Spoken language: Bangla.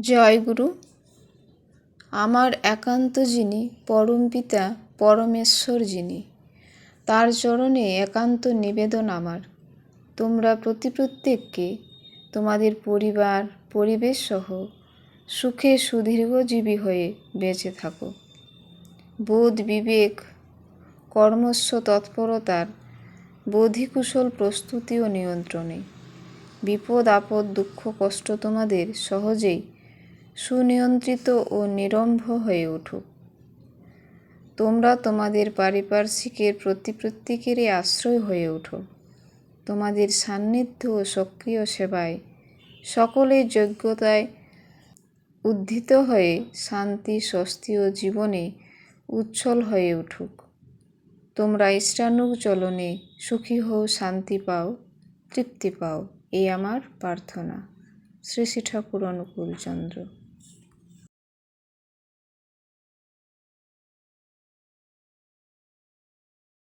জয় গুরু। আমার একান্ত যিনি, পরম পিতা, পরমেশ্বর যিনি, তার চরণে একান্ত নিবেদন আমার। তোমরা প্রতি প্রত্যেককে তোমাদের পরিবার, পরিবেশ সহ সুখে সুদীর্ঘজীবী হয়ে বেঁচে থাকো। বোধ বিবেক, কর্মস্ব তৎপরতার বোধিকুশল প্রস্তুতি ও নিয়ন্ত্রণে। বিপদ, আপদ, দুঃখ, কষ্ট তোমাদের সহজেই সুনিয়ন্ত্রিত ও নিরম্ভ হয়ে উঠুক। তোমরা তোমাদের পারিপার্শ্বিকের প্রতি প্রত্যেকেরই আশ্রয় হয়ে ওঠো তোমাদের সান্নিধ্য ও সক্রিয় সেবায় সকলের যোগ্যতায় উদ্ধিত হয়ে শান্তি, স্বস্তি ও জীবনে উচ্ছল হয়ে উঠুক। তোমরা ইষ্টানুগ চলনে সুখী হও, শান্তি পাও, তৃপ্তি পাও। এই আমার প্রার্থনা। শ্রী শ্রী ঠাকুর অনুকূল চন্দ্র